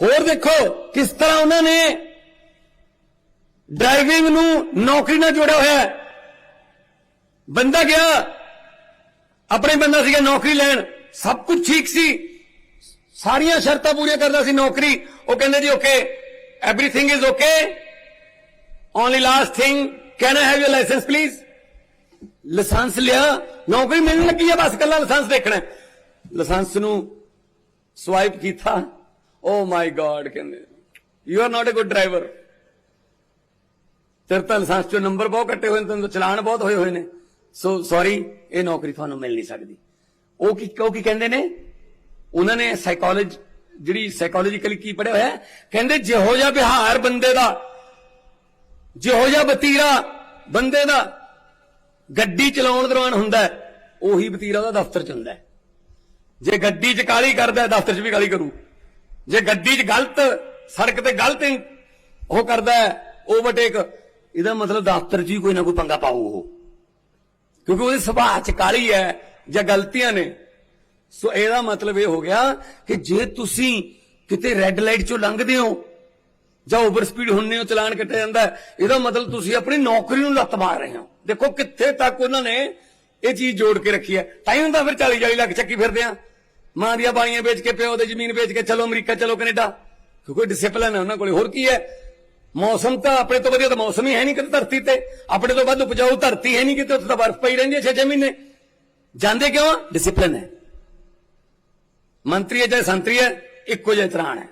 ਹੋਰ ਦੇਖੋ ਕਿਸ ਤਰ੍ਹਾਂ ਉਹਨਾਂ ਨੇ ਡਰਾਈਵਿੰਗ ਨੂੰ ਨੌਕਰੀ ਨਾਲ ਜੋੜਿਆ ਹੋਇਆ ਹੈ। ਬੰਦਾ ਗਿਆ, ਆਪਣੇ ਬੰਦਾ ਸੀਗਾ ਨੌਕਰੀ ਲੈਣ, ਸਭ ਕੁਝ ਠੀਕ ਸੀ। ਸਾਰੀਆਂ ਸ਼ਰਤਾਂ ਪੂਰੀਆਂ ਕਰਦਾ ਸੀ ਨੌਕਰੀ। ਉਹ ਕਹਿੰਦੇ ਜੀ okay everything is okay only last thing can I have your license please license ਲਿਆ। ਨੌਕਰੀ ਮਿਲਣ ਲੱਗੀ ਹੈ ਬਸ ਕੱਲਾ ਲਾਇਸੈਂਸ ਦੇਖਣਾ। ਲਾਇਸੈਂਸ ਨੂੰ ਸਵਾਈਪ ਕੀਤਾ। ਓ ਮਾਈ ਗॉड ਕਹਿੰਦੇ। You are not a good driver ਤੇਰੇ ਤਾਂ ਲਾਇਸੈਂਸ ਚੋਂ ਨੰਬਰ ਬਹੁਤ ਕੱਟੇ ਹੋਏ ਨੇ, ਤੈਨੂੰ ਚਲਾਨ ਬਹੁਤ ਹੋਏ ਹੋਏ ਨੇ। ਸੋ ਸੌਰੀ ਇਹ ਨੌਕਰੀ ਤੁਹਾਨੂੰ ਮਿਲ ਨਹੀਂ ਸਕਦੀ। ਉਹ ਕੀ ਉਹ ਕੀ ਕਹਿੰਦੇ ਨੇ? ਉਹਨਾਂ ਨੇ ਸਾਈਕੋਲੋਜੀ ਜਿਹੜੀ ਸਾਈਕੋਲੋਜੀਕਲੀ ਕੀ ਪੜਿਆ ਹੋਇਆ ਕਹਿੰਦੇ ਜਿਹੋ ਜਿਹਾ ਵਿਹਾਰ ਬੰਦੇ ਦਾ, ਜਿਹੋ ਜਿਹਾ ਬਤੀਰਾ ਬੰਦੇ ਦਾ ਗੱਡੀ ਚਲਾਉਣ ਦੌਰਾਨ ਹੁੰਦਾ ਉਹੀ ਬਤੀਰਾ ਉਹਦਾ ਦਫ਼ਤਰ ਚ ਹੁੰਦਾ ਜੇ ਗੱਡੀ 'ਚ ਕਾਲੀ ਕਰਦਾ ਦਫ਼ਤਰ 'ਚ ਵੀ ਕਾਲੀ ਕਰੂ। ਜੇ ਗੱਡੀ 'ਚ ਗਲਤ, ਸੜਕ ਤੇ ਗਲਤ ਉਹ ਕਰਦਾ ਹੈ ਓਵਰਟੇਕ ਇਹਦਾ ਮਤਲਬ ਦਫ਼ਤਰ 'ਚ ਹੀ ਕੋਈ ਨਾ ਕੋਈ ਪੰਗਾ ਪਾਉ ਉਹ। ਕਿਉਂਕਿ ਉਹਦੇ ਸੁਭਾਅ 'ਚ ਕਾਲੀ ਹੈ, ਜਾਂ ਗਲਤੀਆਂ ਨੇ। ਸੋ ਇਹਦਾ ਮਤਲਬ ਇਹ ਹੋ ਗਿਆ ਕਿ ਜੇ ਤੁਸੀਂ ਕਿਤੇ ਰੈੱਡ ਲਾਈਟ 'ਚੋਂ ਲੰਘਦੇ ਹੋ, ਜਾਂ ਓਵਰ ਸਪੀਡ ਹੁੰਨੇ ਹੋ, ਚਲਾਨ ਕੱਟਿਆ ਜਾਂਦਾ ਇਹਦਾ ਮਤਲਬ ਤੁਸੀਂ ਆਪਣੀ ਨੌਕਰੀ ਨੂੰ ਲੱਤ ਮਾਰ ਰਹੇ ਹੋ। ਦੇਖੋ ਕਿੱਥੇ ਤੱਕ ਉਹਨਾਂ ਨੇ ਇਹ ਚੀਜ਼ ਜੋੜ ਕੇ ਰੱਖੀ ਹੈ। ਤਾਂ ਹੀ ਹੁੰਦਾ ਫਿਰ 40 40 ਲੱਖ ਚੱਕੀ ਫਿਰਦੇ ਆ। ਮਾਂ ਦੀਆਂ ਬਾਈਆਂ ਵੇਚ ਕੇ, ਪਿਓ ਦੇ ਜ਼ਮੀਨ ਵੇਚ ਕੇ, ਚਲੋ ਅਮਰੀਕਾ, ਚਲੋ ਕੈਨੇਡਾ। ਕਿਉਂਕਿ ਡਿਸਪਲਿਨ ਹੈ ਉਹਨਾਂ ਕੋਲੇ। ਹੋਰ ਕੀ ਹੈ? ਮੌਸਮ ਤਾਂ ਆਪਣੇ ਤੋਂ ਵਧੀਆ ਤਾਂ ਮੌਸਮ ਹੀ ਹੈ ਨਹੀਂ ਕਿਤੇ ਧਰਤੀ ਤੇ। ਆਪਣੇ ਤੋਂ ਵੱਧ ਉਪਜਾਊ ਧਰਤੀ ਹੈ ਨਹੀਂ ਕਿਤੇ, ਉੱਥੇ ਤਾਂ ਬਰਫ਼ ਪਈ ਰਹਿੰਦੀ ਹੈ 6-6 ਮਹੀਨੇ। ਜਾਂਦੇ ਕਿਉਂ? ਡਿਸਪਲਿਨ ਹੈ। ਮੰਤਰੀ ਹੈ ਚਾਹੇ ਸੰਤਰੀ ਹੈ, ਇੱਕੋ ਜਿਹਾ ਤਰਾਣ ਹੈ।